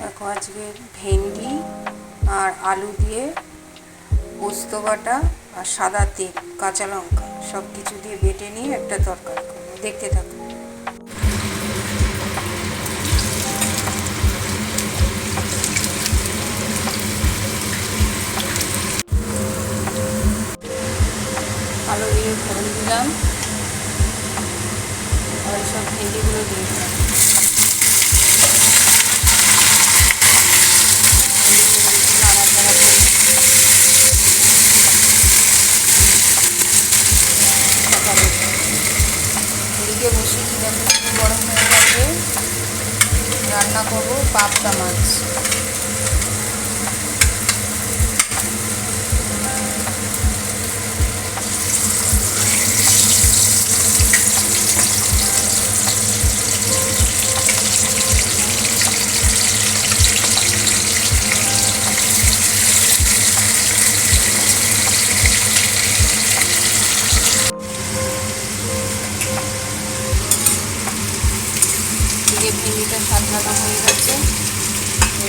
দেখো আজকে ভেন্ডি আর আলু দিয়ে পোস্ত বাটা আর সাদা তেল, কাঁচা লঙ্কা সব কিছু দিয়ে বেটে নিয়ে একটা তরকারি করব। দেখতে থাকো। আলু দিয়ে ফোড়ন দিলাম। আর সব ভেন্ডিগুলো দিয়ে দিলাম। বসিয়ে দিলাম। গরম হয়ে গেছে। রান্না করব পাবদা মাছ।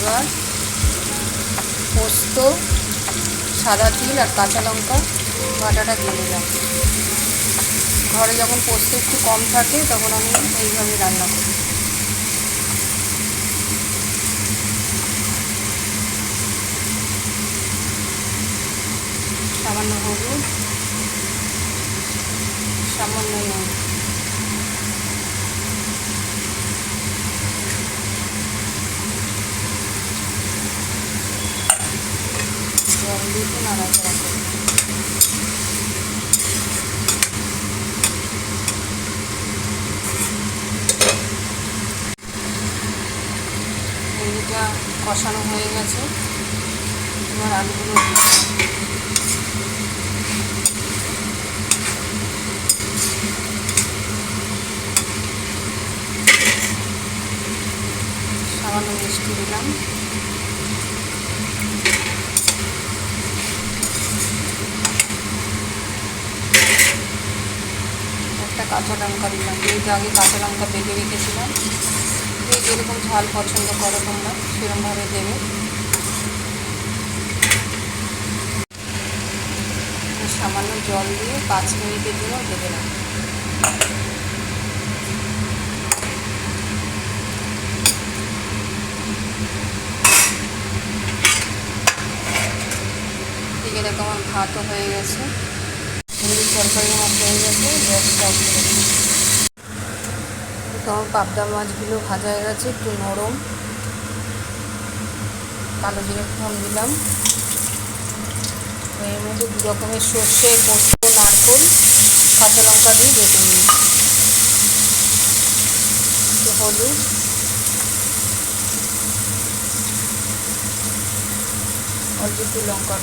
এবার পোস্ত, সাদা তিল আর কাঁচা লঙ্কা বাটাটা দিয়ে দিলাম। ঘরে যখন পোস্ত একটু কম থাকে, তখন আমি এইভাবে রান্না করি। সামান্য হলুদ, সামান্য নুন জল দিয়ে একটু নাড়াচাড়া কষানো হয়ে গেছে এবার আলুগুলো। সামান্য মিষ্টি দিলাম একটা কাঁচা লঙ্কা দিলাম। যেহেতু আগে কাঁচা লঙ্কা বেটে রেখেছিলাম। যে যেরকম ঝাল পছন্দ করো তোমরা, সেরকমভাবে দেবে। সামান্য জল দিয়ে পাঁচ মিনিটের জন্য ঢেকে রাখব আমার ভাতও হয়ে গেছে। তরকারি করে পাবদা মাছগুলো ভাজা হয়ে গেছে, একটু নরম। কালো জিরে ফোন দিলাম। এর মধ্যে দু রকমের সর্ষে পোস্ত নারকোল, কাঁচা লঙ্কা দিয়ে বেটে নিই একটু হলুদ। অল্প একটু লঙ্কা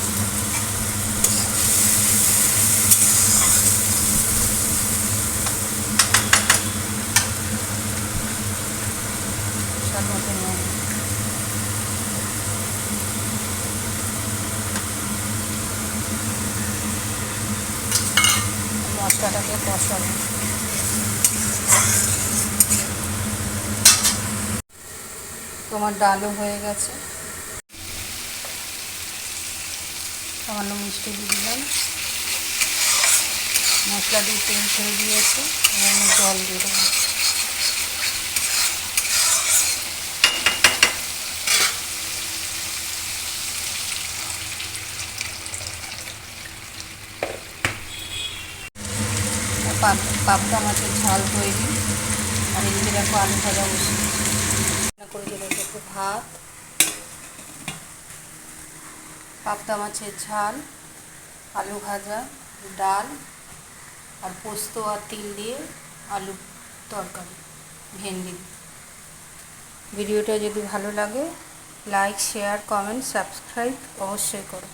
মশলাটাকে তোমার ডালও হয়ে গেছে। সামান্য মিষ্টি দিয়ে দিলাম। মশলা দিয়ে তেল ছেড়ে দিয়েছে। আমি জল দিয়ে দেবো। পাবদা মাছের ঝাল তৈরি আর এদিকে দেখো আলু ভাজা বসে করে দিলে একটু ভাত। পাবদা মাছের ঝাল, আলু ভাজা, ডাল, আর পোস্ত আর তিল দিয়ে আলু তরকারি, ভেন্ডি। ভিডিওটা যদি ভালো লাগে, লাইক, শেয়ার, কমেন্ট, সাবস্ক্রাইব অবশ্যই করো।